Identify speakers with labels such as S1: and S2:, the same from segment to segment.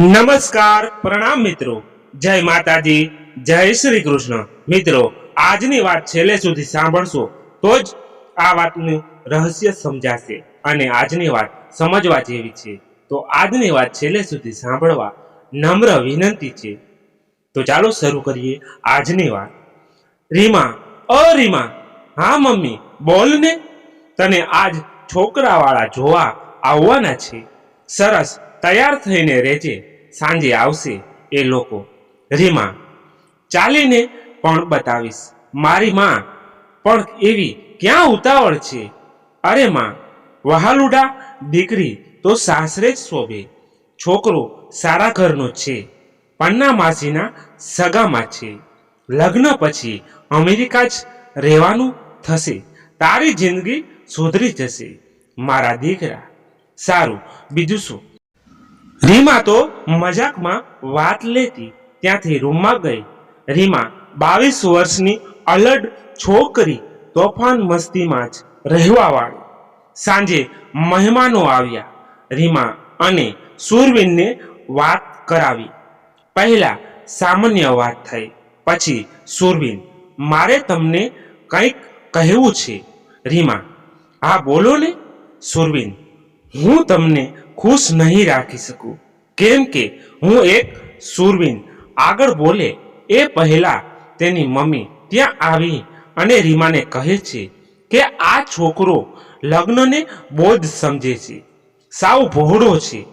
S1: નમસ્કાર પ્રણામ મિત્રો. જય માતાજી, જય શ્રી કૃષ્ણ. મિત્રો, આજની વાત છેલ્લે સુધી સાંભળશો તો જ આ વાતનું રહસ્ય સમજાશે અને આજની વાત સમજવા જેવી છે. તો આજની વાત છેલ્લે સુધી સાંભળવા નમ્ર વિનંતી છે. તો ચાલો શરૂ કરીએ આજની વાત. રીમા, અ રીમા, હા મમ્મી, બોલ ને. તને આજ છોકરાવાળા જોવા આવવાના છે. સરસ, તૈયાર થઈને રહેજે. સાંજે આવશે એ લોકો. રીમા, ચાલીને પણ બતાવીશ. મારી માં, પણ એવી ક્યાં ઉતાવળ છે? અરે માં, વહાલુડા દીકરી તો સાસરે જ શોભે. છોકરો સારા ઘરનો છે. પન્ના માસીના સગામાં છે. લગ્ન પછી અમેરિકા જ રહેવાનું થશે. તારી જિંદગી સુધરી જશે. મારા દીકરા, સારું, બીજું શું? રીમા તો મજાકમાં વાત લેતી, ત્યાંથી રૂમમાં ગઈ. રીમા બાવીસ વર્ષની અલડ છોકરી તોફાન મસ્તીમાં જ રહેવાવાળી સાંજે મહેમાનો આવ્યા. રીમા અને સુરવીનને વાત કરાવી. પહેલા સામાન્ય વાત થઈ, પછી સુરવીન, મારે તમને કંઈક કહેવું છે. રીમા, હા, બોલો ને. સુરવીન હું તમને ખુશ નહીં રાખી શકું. કેમ કે હું એક સુરવીન. આગળ બોલે, એ પહેલા તેની મમ્મી ત્યાં આવી અને રીમાને કહે છે કે આ છોકરો લગ્નને બોધ સમજે છે. સાવ ભોળો છે.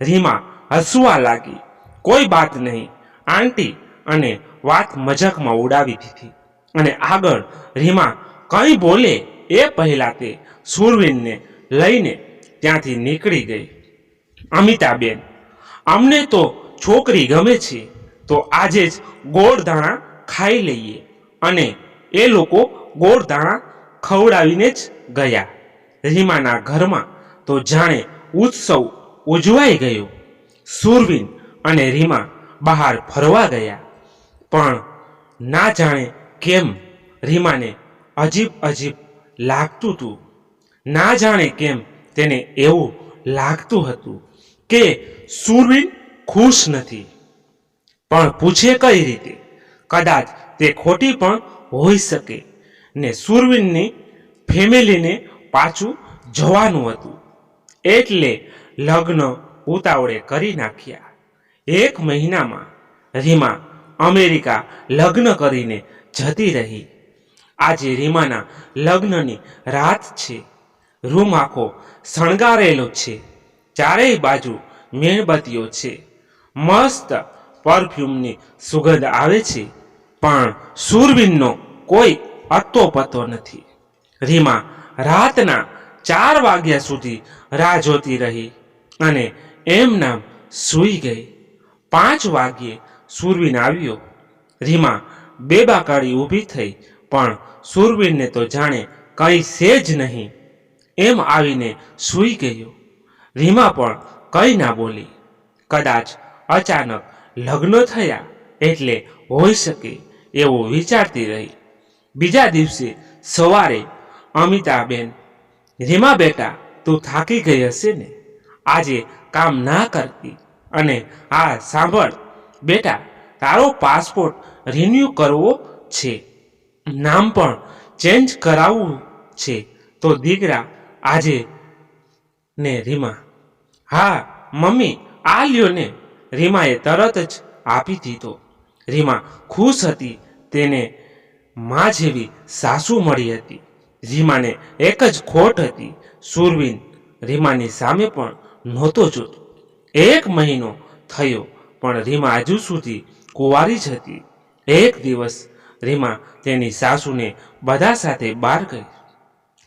S1: રીમા હસવા લાગી. કોઈ વાત નહીં. આંટી અને વાત મજાકમાં ઉડાવી દીધી. અને આગળ રીમા કંઈ બોલે, એ પહેલા તે સુરવીનને લઈને ત્યાંથી નીકળી ગઈ. અમિતાબેન, અમને તો છોકરી ગમે છે, તો આજે જ ગોળ દાણા ખાઈ લઈએ. અને એ લોકો ગોળ દાણા ખવડાવીને જ ગયા. રીમાના ઘરમાં તો જાણે ઉત્સવ ઉજવાઈ ગયો. સુરવીન અને રીમા બહાર ફરવા ગયા. પણ ના જાણે કેમ રીમાને અજીબ અજીબ લાગતું હતું ના જાણે કેમ તેને એવું લાગતું હતું કે સુરવીન ખુશ નથી. પણ પૂછે કઈ રીતે? કદાચ તે ખોટી પણ હોઈ શકે ને સુરવીનની ફેમિલીને પાછું જવાનું હતું. એટલે લગ્ન ઉતાવળે કરી નાખ્યા. એક મહિનામાં રીમા અમેરિકા લગ્ન કરીને જતી રહી. આજે રીમાના લગ્નની રાત છે. રૂમ આખો શણગારેલો છે. ચારેય બાજુ મીણબત્તીઓ છે. મસ્ત પરફ્યુમની સુગંધ આવે છે, પણ સુરવીનનો કોઈ અતો પતો નથી. રીમા રાતના ચાર વાગ્યા સુધી રાહ જોતી રહી અને એમ નામ સૂઈ ગઈ. પાંચ વાગ્યે સુરવીન આવ્યો. રીમા બેબાકાળી ઊભી થઈ, પણ સુરવીનને તો જાણે કંઈ છે જ નહીં. એમ આવીને સૂઈ ગયો. રીમા પણ કંઈ ના બોલી. કદાચ અચાનક લગ્ન થયા એટલે હોઈ શકે એવું વિચારતી રહી. બીજા દિવસે સવારે અમિતાબેન, રીમા બેટા, તું થાકી ગઈ હશે ને? આજે કામ ના કરતી. અને આ સાંભળ. બેટા, તારો પાસપોર્ટ રિન્યૂ કરવો છે. નામ પણ ચેન્જ કરાવવું છે. તો દીકરા આજે ને રીમા. હા, મમ્મી, આ લ્યો ને. રીમાએ તરત જ આપી દીધો. રીમા ખુશ હતી. તેને મા જેવી સાસુ મળી હતી. રીમાને એક જ ખોટ હતી. સુરવીન રીમાની સામે પણ નહોતો જોતો. એક મહિનો થયો, પણ રીમા હજુ સુધી કુંવારી જ હતી. એક દિવસ રીમા તેની સાસુને બધા સાથે બહાર ગઈ.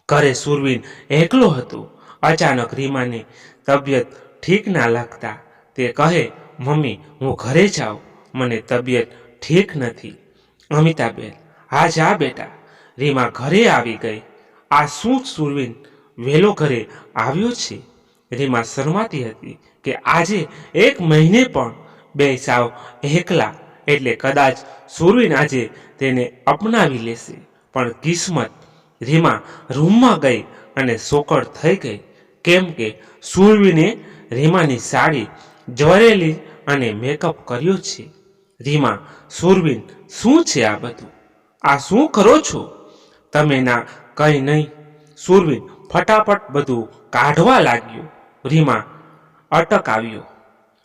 S1: ઘરે સુરવીન એકલો હતો. અચાનક રીમાની તબિયત ઠીક ના લાગતા તે કહે, મમ્મી, હું ઘરે જાઉં. મને તબિયત ઠીક નથી. અમિતાબેન હા જા બેટા. રીમા ઘરે આવી ગઈ. આ શું સુરવીન વહેલો ઘરે આવ્યો છે? રીમા શરમાતી હતી કે આજે એક મહિને પણ બે સાવ એકલા, એટલે કદાચ સુરવીન આજે તેને અપનાવી લેશે. પણ કિસ્મત રીમા રૂમમાં ગઈ અને સોકળ થઈ ગઈ. કેમ કે સુરવીને રીમાની સાડી, જવરેલી અને મેકઅપ કર્યો છે. રીમા સુરવીન, શું છે આ બધું? આ શું કરો છો? તમે ના કંઈ નહીં. સુરવીન ફટાફટ બધું કાઢવા લાગ્યો. રીમા અટક આવ્યો.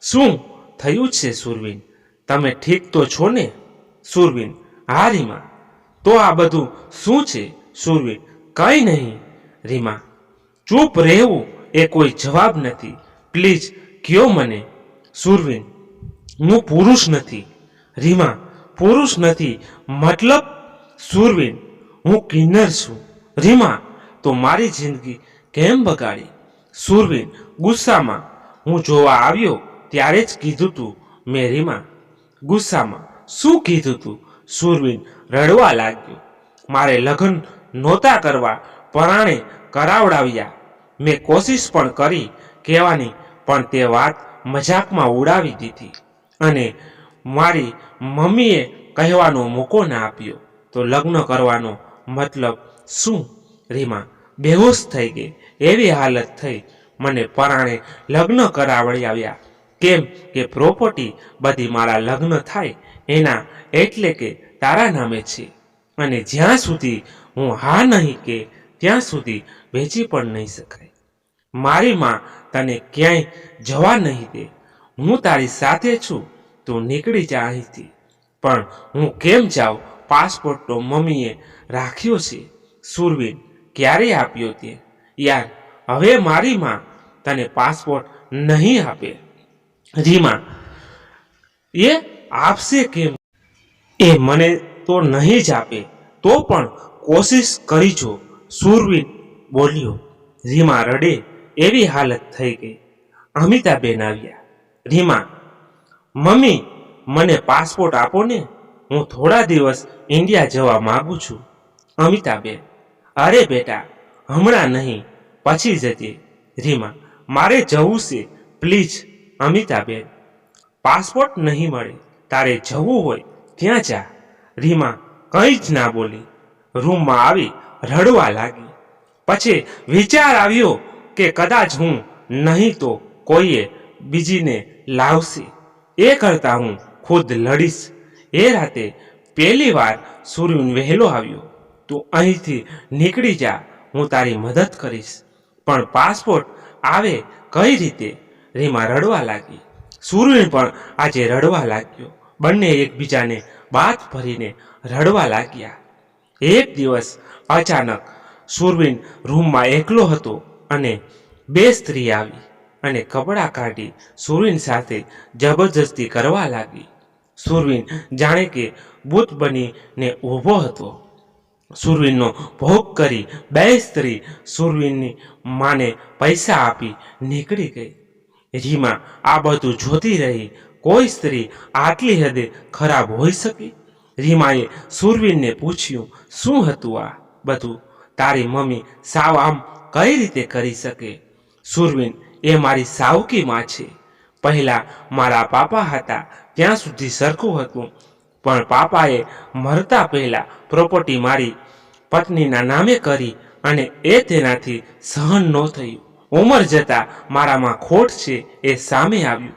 S1: શું થયું છે સુરવીન? તમે ઠીક તો છો ને? સુરવીન, હા રીમા. તો આ બધું શું છે? સુરવીન કંઈ નહીં, રીમા, ચૂપ રહેવું એ કોઈ જવાબ નથી. પ્લીઝ, કયો મને. સુરવીન હું પુરુષ નથી. રીમા, પુરુષ નથી, મતલબ સુરવીન હું કિન્નર છું. રીમા, તો મારી જિંદગી કેમ બગાડી? સુરવીન ગુસ્સામાં હું જોવા આવ્યો ત્યારે જ કીધું તું મેં રીમા. ગુસ્સામાં? શું કીધું તું? સુરવીન રડવા લાગ્યો. મારે લગ્ન નહોતા કરવા પરાણે કરાવડાવ્યા. મેં કોશિશ પણ કરી કહેવાની, પણ તે વાત મજાકમાં ઉડાવી દીધી અને મારી મમ્મીએ કહેવાનો મોકો ના આપ્યો. તો લગ્ન કરવાનો મતલબ શું? રીમા, બેહોશ થઈ ગઈ. એવી હાલત થઈ મને પરાણે લગ્ન કરાવડાવ્યા. કેમ કે પ્રોપર્ટી બધી મારા લગ્ન થાય એના એટલે કે તારા નામે છે. અને જ્યાં સુધી હું હા નહીં કે ત્યાં સુધી વેચી પણ નહીં શકાય. મારી માં તને ક્યાંય જવા નહીં દે. હું તારી સાથે છું, તું નીકળી જા અહીંથી. પણ હું કેમ જાઉં? પાસપોર્ટ તો મમ્મીએ રાખ્યો છે. સુરવીન ક્યારે આપ્યો તે? યાર, હવે મારી માં તને પાસપોર્ટ નહીં આપે. રીમા, એ આપશે કેમ? એ મને તો નહીં જ આપે, તો પણ કોશિશ કરી છો સુરવીન બોલ્યો, રીમા, રડે. એવી હાલત થઈ ગઈ. અમિતાબેન આવ્યા. રીમા, મમ્મી, મને પાસપોર્ટ આપો ને. હું થોડા દિવસ ઇન્ડિયા જવા માગું છું. અમિતાબેન અરે બેટા, હમણાં નહીં, પછી જજે. રીમા, મારે જવું છે, પ્લીઝ. અમિતાબેન પાસપોર્ટ નહીં મળે, તારે જવું હોય, ત્યાં જા. રીમા, કંઈ જ ના બોલી. રૂમમાં આવી રડવા લાગી. પછી વિચાર આવ્યો કે કદાચ હું નહીં તો કોઈએ બીજીને લાવશે. એ કરતા હું ખુદ લડીશ. એ રાતે પહેલી વાર સૂર્યન વહેલો આવ્યો. તું અહીંથી નીકળી જા, હું તારી મદદ કરીશ. પણ પાસપોર્ટ આવે કઈ રીતે? રીમા રડવા લાગી. સૂર્યન પણ આજે રડવા લાગ્યો. બંને એકબીજાને બાથ ભરીને રડવા લાગ્યા. એક દિવસ અચાનક સુરવીન રૂમમાં એકલો હતો અને બે સ્ત્રી આવી અને કપડાં કાઢી સુરવીન સાથે જબરજસ્તી કરવા લાગી. સુરવીન જાણે કે બુત બનીને ઊભો હતો. સુરવીનનો ભોગ કરી બે સ્ત્રી સુરવીનની માને પૈસા આપી નીકળી ગઈ. રીમા આ બધું જોતી રહી કોઈ સ્ત્રી આટલી હદે ખરાબ હોઈ શકે? રીમાએ સુરવીરને પૂછ્યું, શું હતું આ બધું? તારી મમ્મી સાવ આમ કઈ રીતે કરી શકે? સુરવીન એ મારી સાવકી માં છે. પહેલા મારા પાપા હતા, ત્યાં સુધી સરખું હતું. પણ પાપાએ મરતા પહેલા પ્રોપર્ટી મારી પત્નીના નામે કરી અને એ તેનાથી સહન ન થયું. ઉંમર જતા મારામાં ખોટ છે એ સામે આવ્યું.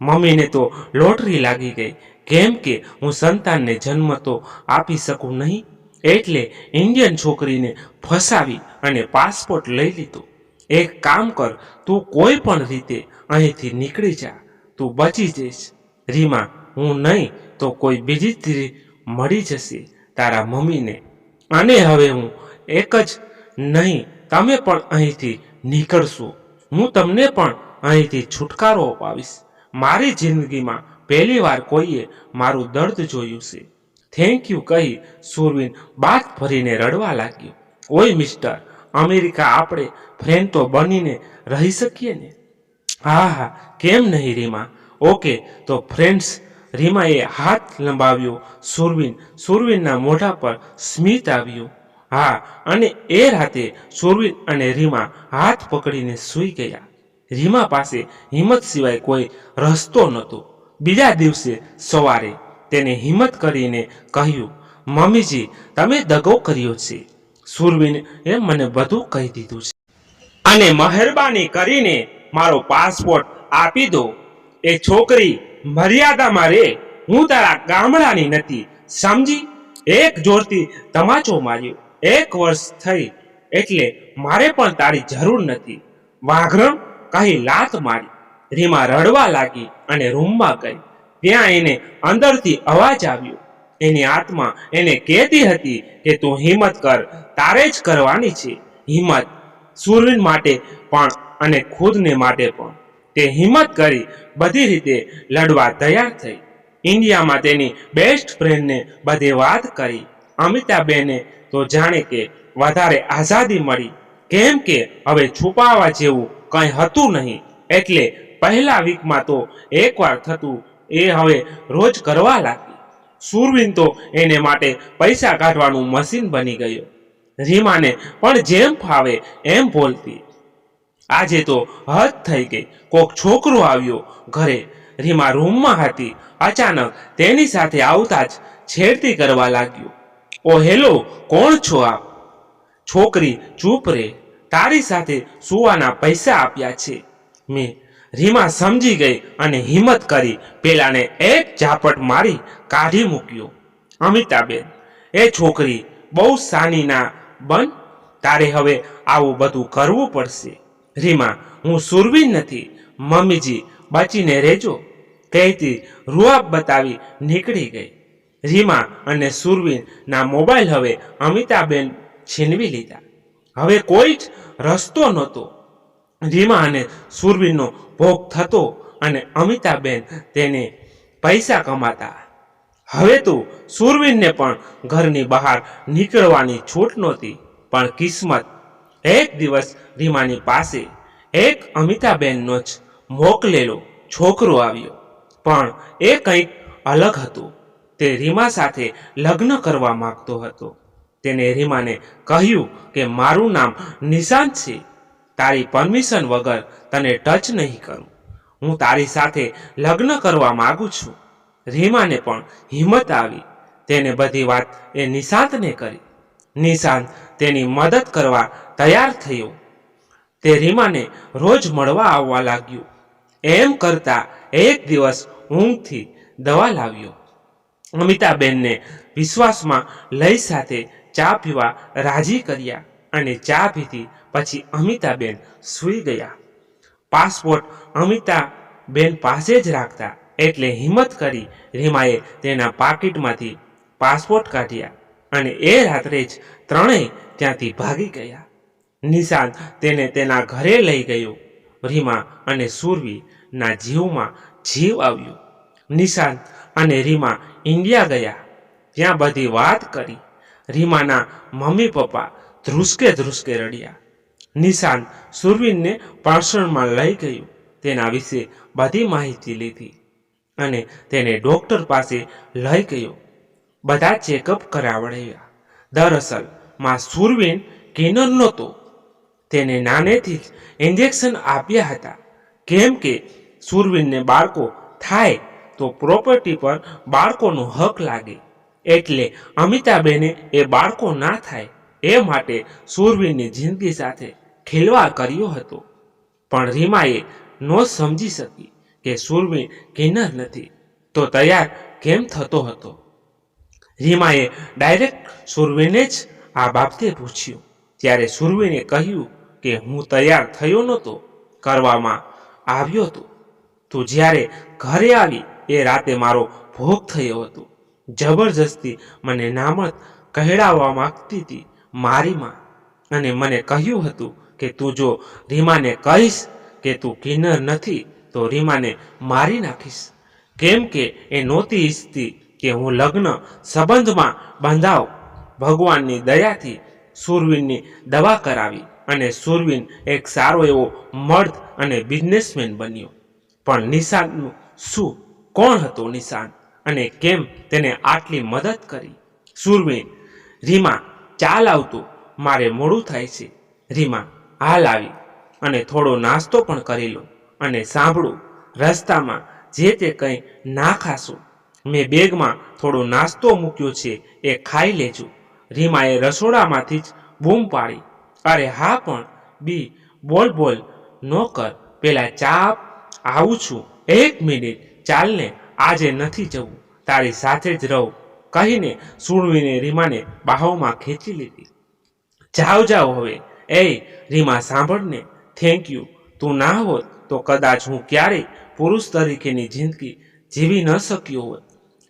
S1: મમ્મીને તો લોટરી લાગી ગઈ. કેમ કે હું સંતાનને જન્મ તો આપી શકું નહીં? એટલે ઇન્ડિયન છોકરીને ફસાવી અને પાસપોર્ટ લઈ લીધો. એક કામ કર, તું કોઈ પણ રીતે અહીંથી નીકળી જા. તું બચી જઈશ. રીમા, હું નહીં તો કોઈ બીજી સ્ત્રી મળી જશે તારા મમ્મીને. અને હવે હું એક જ નહીં, તમે પણ અહીંથી નીકળશો. હું તમને પણ અહીંથી છુટકારો અપાવીશ. મારી જિંદગીમાં પહેલી વાર કોઈએ મારું દર્દ જોયું છે. થેન્ક યુ કહી સુરવીન બાત ભરીને રડવા લાગ્યો. ઓય મિસ્ટર અમેરિકા આપણે ફ્રેન્ડ તો બનીને રહી શકીએ ને? હા હા, કેમ નહીં રીમા? ઓકે, તો ફ્રેન્ડ્સ રીમાએ હાથ લંબાવ્યો સુરવીન. સુરવીનના મોઢા પર સ્મિત આવ્યું. હા, અને એ રાતે સુરવીન અને રીમા હાથ પકડીને સૂઈ ગયા. રીમા પાસે હિંમત સિવાય કોઈ રસ્તો નહોતો. બીજા દિવસે સવારે તેને હિંમત કરીને કહ્યું, મમ્મીજી, તમે દગો કર્યો છે. સુરવીને મને બધું કહી દીધું છે. અને મહેરબાની કરીને મારો પાસપોર્ટ આપી દો. એ છોકરી મર્યાદામાં રે હું તારા ગામડાની નથી. સમજી? એક જોરથી તમાચો માર્યો. એક વર્ષ થઈ એટલે મારે પણ તારી જરૂર નથી. વાઘરણ કહી લાત મારી. રીમા રડવા લાગી અને રૂમમાં ગઈ. ત્યાં એને અંદરથી અવાજ આવ્યો. એની આત્મા એને કહેતી હતી કે, તું હિંમત કર, તારે જ કરવાની છે. હિંમત સુરવીર માટે પણ અને ખુદને માટે પણ. તે હિંમત કરી બધી રીતે લડવા તૈયાર થઈ. ઇન્ડિયામાં તેની બેસ્ટ ફ્રેન્ડને બધી વાત કરી. અમિતાબેને તો જાણે કે વધારે આઝાદી મળી. કેમ કે હવે છુપાવા જેવું કંઈ હતું નહીં. એટલે પહેલા વીકમાં તો એકવાર થતું એ હવે રોજ કરવા લાગી. સુરવીન તો એને માટે પૈસા કાઢવાનું મશીન બની ગયો. રીમાને પણ જેમ ફાવે એમ બોલતી. આજે તો હદ થઈ ગઈ. કોક છોકરો આવ્યો ઘરે. રીમા રૂમમાં હતી. અચાનક તેની સાથે આવતા જ છેડતી કરવા લાગ્યો. ઓ, હેલો, કોણ છો આપ? છોકરી ચૂપ રે. તારી સાથે સુવાના પૈસા આપ્યા છે. મેં રીમા સમજી ગઈ અને હિંમત કરી પેલાને એક ઝાપટ મારી કાઢી મૂક્યો. અમિતાબેન, એ છોકરી બહુ સાનીના બન, તારે હવે આવું બધું કરવું પડશે. રીમા, હું સુરવીન નથી, મમ્મીજી બચીને રહેજો. કહેતી રૂઆબ બતાવી નીકળી ગઈ. રીમા અને સુરવીનના મોબાઈલ હવે અમિતાબેન છીનવી લીધા. હવે કોઈ જ રસ્તો નહોતો. રીમા અને સુરવીરનો ભોગ થતો અને અમિતાબેન તેને પૈસા કમાતા. હવે તો સુરવીરને પણ ઘરની બહાર નીકળવાની છૂટ નહોતી, પણ કિસ્મત. એક દિવસ રીમાની પાસે એક અમિતાબેનનો જ મોકલેલો છોકરો આવ્યો, પણ એ કંઈક અલગ હતું. તે રીમા સાથે લગ્ન કરવા માગતો હતો. તેને રીમાને કહ્યું કે મારું નામ નિશાંત છે. તારી પરમિશન વગર તને ટચ નહીં કરું. હું તારી સાથે લગ્ન કરવા માંગુ છું. રીમાને પણ હિંમત આવી. તેને બધી વાત એ નિશાંતને કરી. નિશાંત તેની મદદ કરવા તૈયાર થયો. તે રીમાને રોજ મળવા આવવા લાગ્યું. એમ કરતા એક દિવસ ઊંઘથી દવા લાવ્યો. અમિતાબેનને વિશ્વાસમાં લઈ સાથે ચા પીવા રાજી કર્યા. અને ચા પીધી. પછી અમિતાબેન સૂઈ ગયા. પાસપોર્ટ અમિતાબેન પાસે જ રાખતા એટલે હિંમત કરી રીમાએ તેના પાકીટમાંથી પાસપોર્ટ કાઢ્યા અને એ રાત્રે જ ત્રણેય ત્યાંથી ભાગી ગયા. નિશાંત તેને તેના ઘરે લઈ ગયો. રીમા અને સુરવીના જીવમાં જીવ આવ્યો. નિશાંત અને રીમા ઇન્ડિયા ગયા. ત્યાં બધી વાત કરી. રીમાના મમ્મી પપ્પા ધ્રુસકે ધ્રુસકે રડ્યા. નિશાન સુરવીનને પાષણમાં લઈ ગયું. તેના વિશે બધી માહિતી લીધી અને તેને ડોક્ટર પાસે લઈ ગયો. બધા ચેકઅપ કરાવડાવ્યા. દરઅસલ, માં સુરવીન કિન્નર નહોતો. તેને નાનેથી જ ઇન્જેક્શન આપ્યા હતા. કેમ કે સુરવીનને બાળકો થાય તો પ્રોપર્ટી પર બાળકોનો હક લાગે. એટલે અમિતાબેને એ બાળકો ના થાય. એ માટે સુરવીરની જિંદગી સાથે ખેલવા કર્યો હતો. પણ રીમાએ ન સમજી શકી કે સુરવીર કિન્નર નથી, તો તૈયાર કેમ થતો હતો? રીમાએ ડાયરેક્ટ સુરવીને જ આ બાબતે પૂછ્યું. ત્યારે સુરવીને કહ્યું કે હું તૈયાર થયો નહોતો, કરવામાં આવ્યો હતો. તું જ્યારે ઘરે આવી એ રાતે મારો ભોગ થયો હતો. જબરજસ્તી મને નામત કહેડાવવા માગતી હતી. મારી માં અને મને કહ્યું હતું કે તું જો રીમાને કહીશ કે તું કિન્નર નથી, તો રીમાને મારી નાખીશ. કેમ કે એ નહોતી ઈચ્છતી કે હું લગ્ન સંબંધમાં બંધાવ. ભગવાનની દયાથી સુરવીનની દવા કરાવી અને સુરવીન એક સારો એવો મર્દ અને બિઝનેસમેન બન્યો. પણ નિશાંતનું શું? કોણ હતો નિશાંત અને કેમ તેને આટલી મદદ કરી? સુરવીન, રીમા ચાલ આવતું. મારે મોડું થાય છે. રીમા, હાલ આવી. અને થોડો નાસ્તો પણ કરી લો. અને સાંભળું, રસ્તામાં જે તે કંઈ ના ખાશો. મેં બેગમાં થોડો નાસ્તો મૂક્યો છે, એ ખાઈ લેજો. રીમાએ રસોડામાંથી જ બૂમ પાડી. અરે હા પણ, બી, બોલ બોલ. ન કર. પેલા ચા આવું છું. એક મિનિટ. ચાલને, આજે નથી જવું. તારી સાથે જ રહું. કહીને સુણવીને રીમાને બાહોમાં ખેંચી લીધી. જાઓ જાઓ હવે. એ રીમા, સાંભળને. થેન્ક યુ તું ના હોત તો કદાચ હું ક્યારેય પુરુષ તરીકેની જિંદગી જીવી ન શક્યો હોત.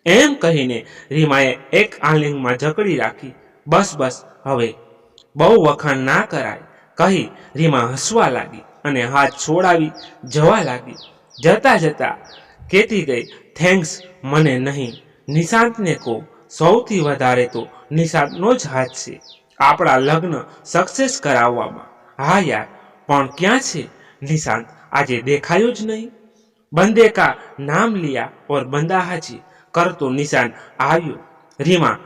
S1: એમ કહીને રીમાએ એક આલિંગમાં જકડી રાખી. બસ બસ, હવે. બહુ વખાણ ના કરાય. કહી રીમા હસવા લાગી અને હાથ છોડાવી જવા લાગી. જતા જતા કહેતી ગઈ થેન્ક્સ મને નહીં. નિશાંતને કહો. સૌથી વધારે તો નિશાંતનો જ હાથ છે. આપણા લગ્ન સક્સેસ કરાવવામાં. હા યાર, પણ ક્યાં છે? નિશાંત, આજે દેખાયો જ નહીં. બંદે કા નામ લિયા ઓર બંદા હાજી કરતો નિશાન આવ્યો. રીમા,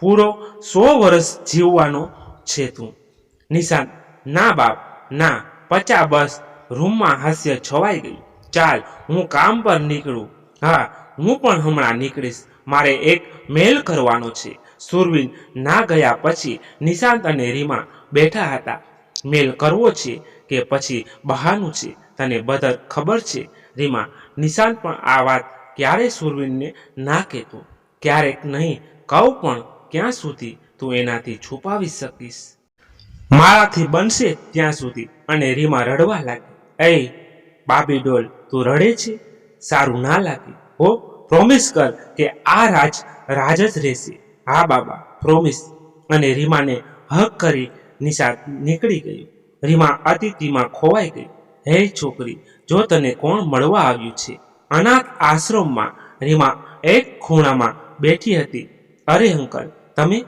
S1: પૂરો સો વર્ષ જીવવાનો છે તું. નિશાંત, ના બાપ, ના પચા બસ રૂમમાં હાસ્ય છવાઈ ગયું. ચાલ, હું કામ પર નીકળું. હા હું પણ હમણાં નીકળીશ. મારે એક મેલ કરવાનો છે. સુરવીન ના ગયા પછી નિશાંત અને રીમા બેઠા હતા. મેલ કરવો છે કે પછી બહાનું છે? તને બધા ખબર છે? રીમા, નિશાંત પણ આ વાત ક્યારે સુરવીનને ના કહેતો? ક્યારેક નહીં, કહું પણ ક્યાં સુધી તું એનાથી છુપાવી શકીશ? મારાથી બનશે ત્યાં સુધી. અને રીમા રડવા લાગી. એ બાબી ડોલ, તું રડે છે? સારું ના લાગે. હો પ્રોમિસ કર કે આ રાજ રાજ જ રહેશે. હા, બાબા પ્રોમિસ અને રીમાને હક કરી નિશાદ નીકળી ગયું રીમા અતિથિમાં ખોવાઈ ગઈ. હે છોકરી, જો તને કોણ મળવા આવ્યું છે? અનાથ આશ્રમમાં રીમા એક ખૂણામાં બેઠી હતી. અરે અંકલ, તમે?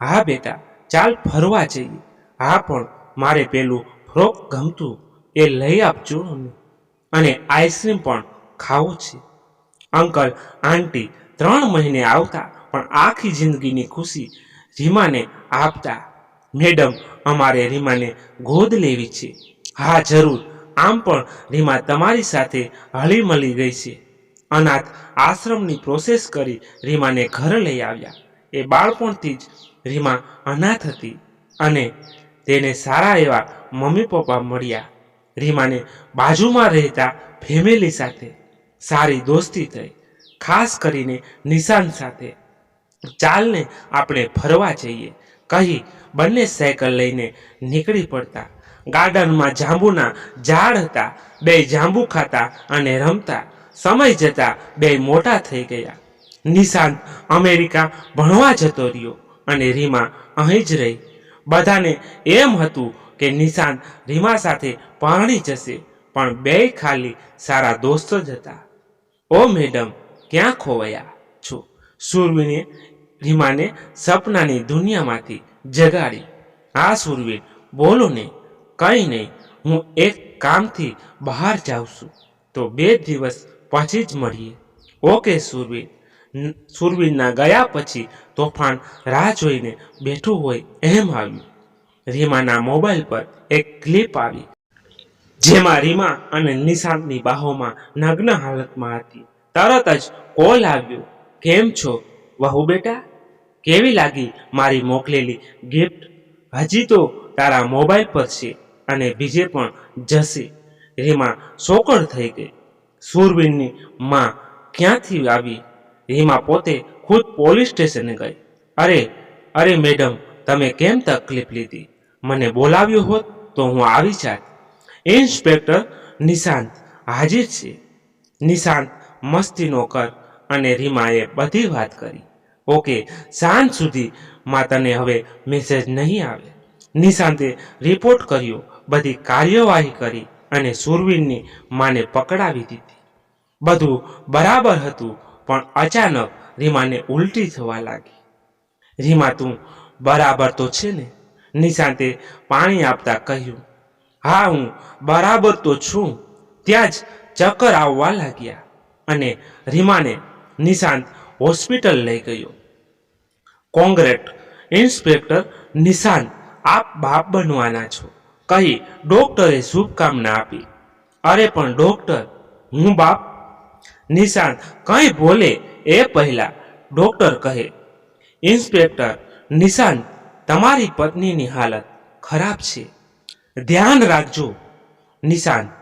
S1: હા, બેટા, ચાલ ફરવા જઈએ. હા, પણ મારે પેલું ફ્રોક ગમતું એ લઈ આપજો અને આઈસ્ક્રીમ પણ ખાવું છે. અંકલ, આંટી ત્રણ મહિને આવતા, પણ આખી જિંદગીની ખુશી રીમાને આપતા. મેડમ, અમારે રીમાને ગોદ લેવી છે. હા, જરૂર. આમ પણ રીમા તમારી સાથે હળી મળી ગઈ છે. અનાથ આશ્રમની પ્રોસેસ કરી રીમાને ઘર લઈ આવ્યા. એ બાળપણથી જ રીમા અનાથ હતી અને તેને સારા એવા મમ્મી પપ્પા મળ્યા. રીમાને બાજુમાં રહેતા ફેમિલી સાથે સારી દોસ્તી થઈ. ખાસ કરીને નિશાન સાથે. ચાલને આપણે ફરવા જઈએ. કહી બંને સાયકલ લઈને નીકળી પડતા. ગાર્ડનમાં જાંબુના ઝાડ હતા. બે જાંબુ ખાતા અને રમતા. સમય જતા બે મોટા થઈ ગયા. નિશાંત અમેરિકા ભણવા જતો રહ્યો અને રીમા અહીં જ રહી. બધાને એમ હતું કે નિશાંત રીમા સાથે પરણી જશે, પણ બે ખાલી સારા દોસ્તો જ હતા. ઓ મેડમ, ક્યાં ખોવાયા છો? સુરવીને રીમાને સપનાની દુનિયામાંથી જગાડી. આ સુરવીર, બોલો ને, કંઈ નહીં, હું એક કામથી બહાર જાઉં છું. તો બે દિવસ પછી જ મળીએ. ઓકે, સુરવીર. સુરવીરના ગયા પછી તોફાન રાહ જોઈને બેઠું હોય એમ આવ્યું. રીમાના મોબાઈલ પર એક ક્લિપ આવી. જેમાં રીમા અને નિશાંતની બાહોમાં નગ્ન હાલતમાં હતી. તરત જ કોલ આવ્યો, કેમ છો? વહુ બેટા, કેવી લાગી મારી મોકલેલી ગિફ્ટ હજી તો તારા મોબાઈલ પર છે અને બીજે પણ જશે. રીમા સોકળ થઈ ગઈ. સુરવીરની માં ક્યાંથી આવી? રીમા પોતે ખુદ પોલીસ સ્ટેશને ગઈ. અરે અરે મેડમ, તમે કેમ તકલીફ લીધી? મને બોલાવ્યો હોત તો હું આવી જાત. ઇન્સ્પેક્ટર નિશાંત હાજર છે. નિશાંત મસ્તીનો કર અને રીમાએ બધી વાત કરી. ઓકે, સાંજ સુધી માતાને હવે મેસેજ નહીં આવે. નિશાંતે રિપોર્ટ કર્યો, બધી કાર્યવાહી કરી અને સુરવીરની માને પકડાવી દીધી. બધું બરાબર હતું, પણ અચાનક રીમાને ઉલટી થવા લાગી. રીમા, તું બરાબર તો છે ને? નિશાંતે પાણી આપતા કહ્યું. હા, હું બરાબર તો છું. ત્યાં જ ચક્કર આવવા લાગ્યા અને રીમાને નિશાંત હોસ્પિટલ લઈ ગયો. કોંગ્રેટ ઇન્સ્પેક્ટર નિશાંત, આપ બાપ બનવાના છો. કહી ડોક્ટરે શુભકામના આપી. અરે, પણ ડોક્ટર, હું બાપ? નિશાંત, કંઈ બોલે એ પહેલા ડોક્ટર કહે. ઇન્સ્પેક્ટર નિશાંત, તમારી પત્નીની હાલત ખરાબ છે. ધ્યાન રાખજો. નિશાંત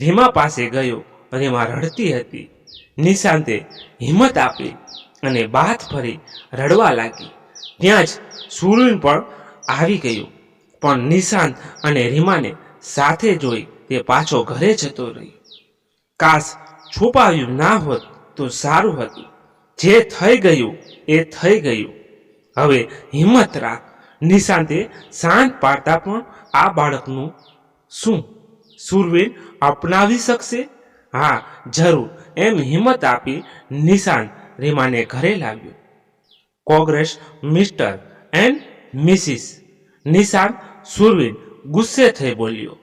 S1: રીમા પાસે ગયો, રીમા રડતી હતી. નિશાંતે હિંમત આપી અને બાથ ફરી રડવા લાગી. ત્યાં જ સુરવીન પણ આવી ગયું. પણ નિશાંત અને રીમાને સાથે જોઈ તે પાછો ઘરે જતો રહ્યો. કાશ છુપાવ્યું ના હોત તો સારું હતું. જે થઈ ગયું એ થઈ ગયું. હવે હિંમત રાખ. નિશાંતે શાંત પાડતા પણ આ બાળકનું શું? સુરવીર અપનાવી શકશે? હા, જરૂર. એમ હિંમત આપી નિશાન રીમાને ઘરે લાવ્યો. કોંગ્રેસ મિસ્ટર એન્ડ મિસિસ નિશાન સુરવીર ગુસ્સે થઈ બોલ્યો.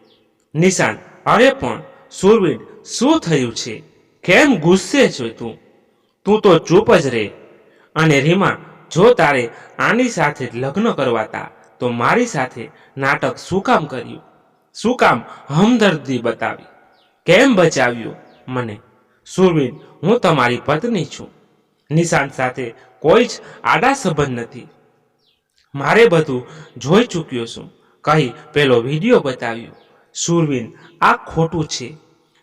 S1: નિશાન, અરે પણ સુરવીર, શું થયું છે? કેમ ગુસ્સે છો તું? તું તો ચૂપ જ રહે અને રીમા, જો તારે આની સાથે લગ્ન કરવાતા તો મારી સાથે નાટક શું કામ કર્યું? શું કામ હમદર્દી બતાવી? કેમ બચાવ્યો મને? સુરવીર, હું તમારી પત્ની છું. નિશાંત સાથે કોઈ જ આડા સંબંધ નથી. મારે બધું જોઈ ચૂક્યો છું. કહી પેલો વીડિયો બતાવ્યો. સુરવીન આ ખોટું છે.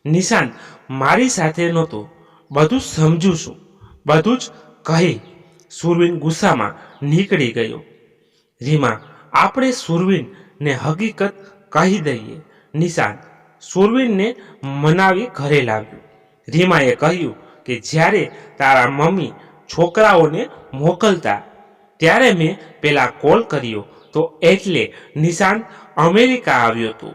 S1: નિશાંત મારી સાથે નહોતો. બધું સમજું છું. બધું જ કહી સુરવીન ગુસ્સામાં નીકળી ગયો. રીમા આપણે સુરવીનને હકીકત કહી દઈએ. નિશાંત સુરવીનને મનાવી ઘરે લાવ્યું. રીમાએ કહ્યું કે જ્યારે તારા મમ્મી છોકરાઓને મોકલતા, ત્યારે મેં પેલા કોલ કર્યો તો એટલે નિશાંત અમેરિકા આવ્યો હતો.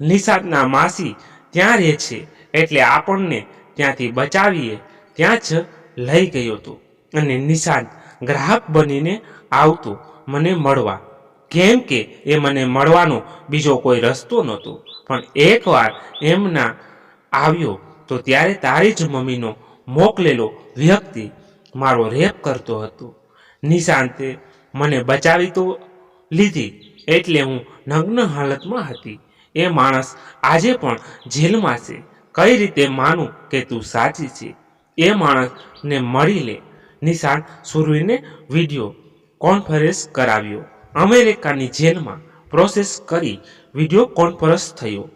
S1: નિશાંતના માસી ત્યાં રહે છે એટલે આપણને ત્યાંથી બચાવીએ, ત્યાં જ લઈ ગયો હતો. અને નિશાંત ગ્રાહક બનીને આવતો મને મળવા. કેમ કે એ મને મળવાનો બીજો કોઈ રસ્તો નહોતો. પણ એકવાર એમના આવ્યો, તો ત્યારે તારી જ મમ્મીનો મોકલેલો વ્યક્તિ મારો રેપ કરતો હતો. નિશાંતે મને બચાવી તો લીધી, એટલે હું નગ્ન હાલતમાં હતી. એ માણસ આજે પણ જેલમાં છે. કઈ રીતે માનું કે તું સાચી છે? એ માણસને મળી લે. નિશાંત સુરવીને વીડિયો કોન્ફરન્સ કરાવ્યો. અમેરિકાની જેલમાં પ્રોસેસ કરી વીડિયો કોન્ફરન્સ થયો.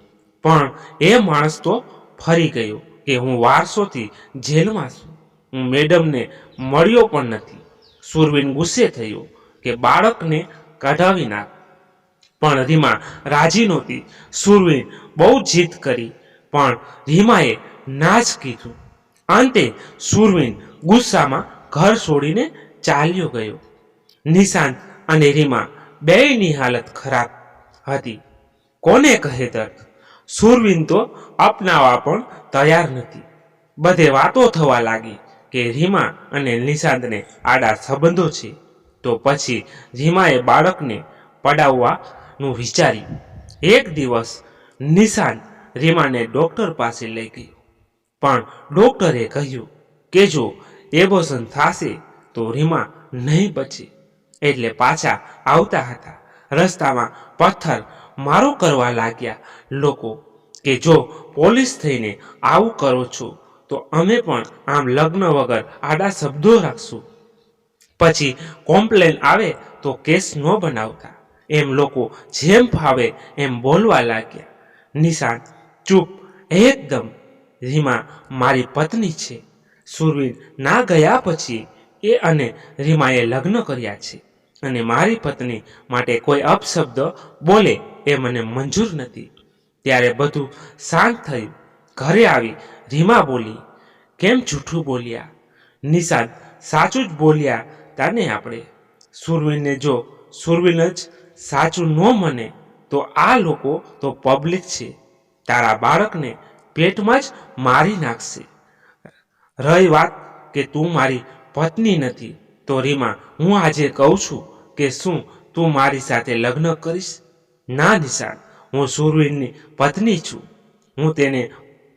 S1: પણ એ માણસ તો ફરી ગયો કે હું વારસોથી જેલમાં છું. હું મેડમને મળ્યો પણ નથી. સુરવીન ગુસ્સે થયો કે બાળકને કઢાવી નાખ. પણ રીમા રાજી નહોતી. સુરવીન બહુ જીદ કરી. પણ રીમાએ ના જ કીધું. અંતે સુરવીન ગુસ્સામાં ઘર છોડીને ચાલ્યો ગયો. નિશાંત અને રીમા બેયની હાલત ખરાબ હતી. કોને કહે દર્દ સુરવીન તો અપનાવવા પણ તૈયાર નથી. બધે વાતો થવા લાગી કે રીમા અને નિશાંતને આડા સંબંધો છે. તો પછી રીમાએ બાળકને પડાવવાનું વિચાર્યું. એક દિવસ નિશાંત રીમાને ડૉક્ટર પાસે લઈ ગયો. પણ ડોક્ટરે કહ્યું કે જો એબોસન થશે તો રીમા નહીં બચે. એટલે પાછા આવતા હતા. રસ્તામાં પથ્થર મારો કરવા લાગ્યા. લોકો, કે જો પોલીસ થઈને આવું કરો છો, તો અમે પણ આમ લગ્ન વગર આડા શબ્દો રાખશું. પછી કોમ્પ્લેન આવે તો કેસ ન બનાવતા. એમ લોકો જેમ ફાવે એમ બોલવા લાગ્યા. નિશાન, ચૂપ, એકદમ. રીમા મારી પત્ની છે. સુરવીર ના ગયા પછી એ અને રીમાએ લગ્ન કર્યા છે. અને મારી પત્ની માટે કોઈ અપશબ્દ બોલે એ મને મંજૂર નથી. ત્યારે બધું શાંત થયું ઘરે આવી રીમા બોલી, કેમ જૂઠું બોલ્યા? નિશાન સાચું જ બોલ્યા તાને આપણે? સુરવીને જો સુરવીન જ સાચું ન મને, તો આ લોકો તો પબ્લિક છે. તારા બાળકને પેટમાં જ મારી નાખશે. રહી વાત કે તું મારી પત્ની નથી. તો રીમા, હું આજે કહું છું કે શું તું મારી સાથે લગ્ન કરીશ? ના નિશાન હું સુરવીરની પત્ની છું. હું તેને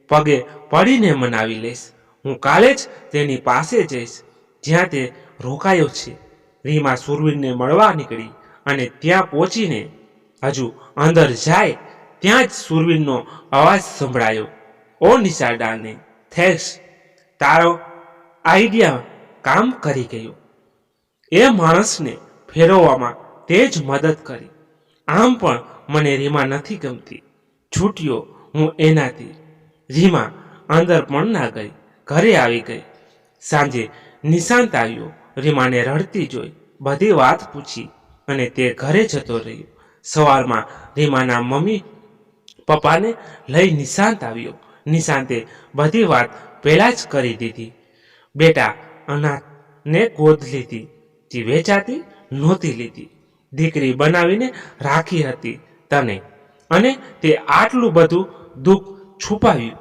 S1: પગે પડીને મનાવી લઈશ. હું કાલે જ તેની પાસે જઈશ, જ્યાં તે રોકાયો છે. રીમા સુરવીરને મળવા નીકળી અને ત્યાં પહોંચીને હજુ અંદર જાય, ત્યાં જ સુરવીરનો અવાજ સંભળાયો. ઓ નિશાડાને થેન્ક્સ તારો આઈડિયા કામ કરી ગયો. એ માણસને ફેરવવામાં તે જ મદદ કરી. આમ પણ મને રીમા નથી ગમતી. છૂટ્યો હું એનાથી. રીમા અંદર પણ ના ગઈ, ઘરે આવી ગઈ. સાંજે નિશાંત આવ્યો, રીમાને રડતી જોઈ, બધી વાત પૂછી અને તે ઘરે જતો રહ્યો. સવારમાં રીમાના મમ્મી પપ્પાને લઈ નિશાંત આવ્યો. નિશાંતે બધી વાત પહેલાં જ કરી દીધી. બેટા અનાથને ગોદ લીધી. જે વેચાતી નહોતી લીધી. દીકરી બનાવીને રાખી હતી તને. અને તે આટલું બધું દુઃખ છુપાવ્યું.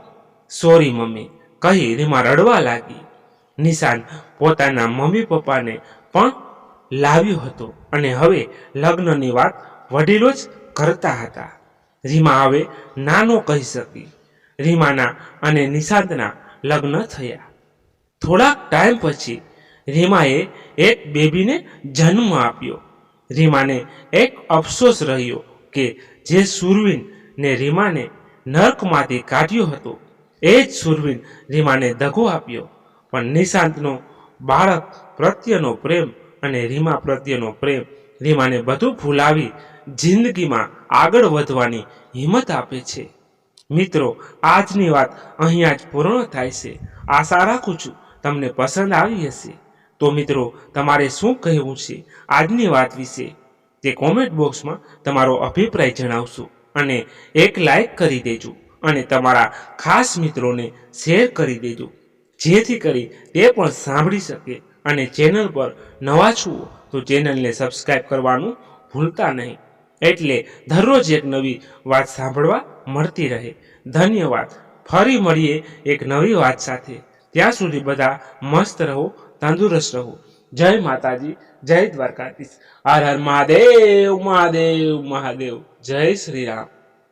S1: સોરી, મમ્મી, કહી રીમા રડવા લાગી. નિશાન પોતાના મમ્મી પપ્પાને પણ લાવ્યો હતો અને હવે લગ્નની વાત વડીલો જ કરતા હતા. રીમા હવે નાનો કહી શકી. રીમાના અને નિશાંતના લગ્ન થયા. થોડાક ટાઈમ પછી રીમાએ એક બેબીને જન્મ આપ્યો. રીમાને એક અફસોસ રહ્યો કે જે સુરવીન ને રીમાને નર્કમાંથી કાઢ્યો હતો, એ જ સુરવીન રીમાને દગો આપ્યો. પણ નિશાંતનો બાળક પ્રત્યેનો પ્રેમ અને રીમા પ્રત્યેનો પ્રેમ રીમાને બધું ભૂલાવી જિંદગીમાં આગળ વધવાની હિંમત આપે છે. મિત્રો, આજની વાત અહીંયા જ પૂર્ણ થાય છે. આશા રાખું છું તમને પસંદ આવી હશે. તો મિત્રો, તમારે શું કહેવું છે? આજની વાત વિશે તે કોમેન્ટ બોક્સમાં તમારો અભિપ્રાય જણાવશો અને એક લાઈક કરી દેજો અને તમારા ખાસ મિત્રોને શેર કરી દેજો. જેથી કરી તે પણ સાંભળી શકે અને ચેનલ પર નવા છુઓ તો ચેનલને સબસ્ક્રાઈબ કરવાનું ભૂલતા નહીં. એટલે દરરોજ એક નવી વાત સાંભળવા મળતી રહે. ધન્યવાદ. ફરી મળીએ એક નવી વાત સાથે. ત્યાં સુધી બધા મસ્ત રહો તંદુરસ્ત રહો. જય માતાજી, જય દ્વારકાધીશ. હર હર મહાદેવ મહાદેવ મહાદેવ. જય શ્રી રામ.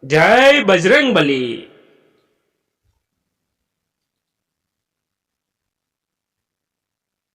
S1: જય બજરંગ બલી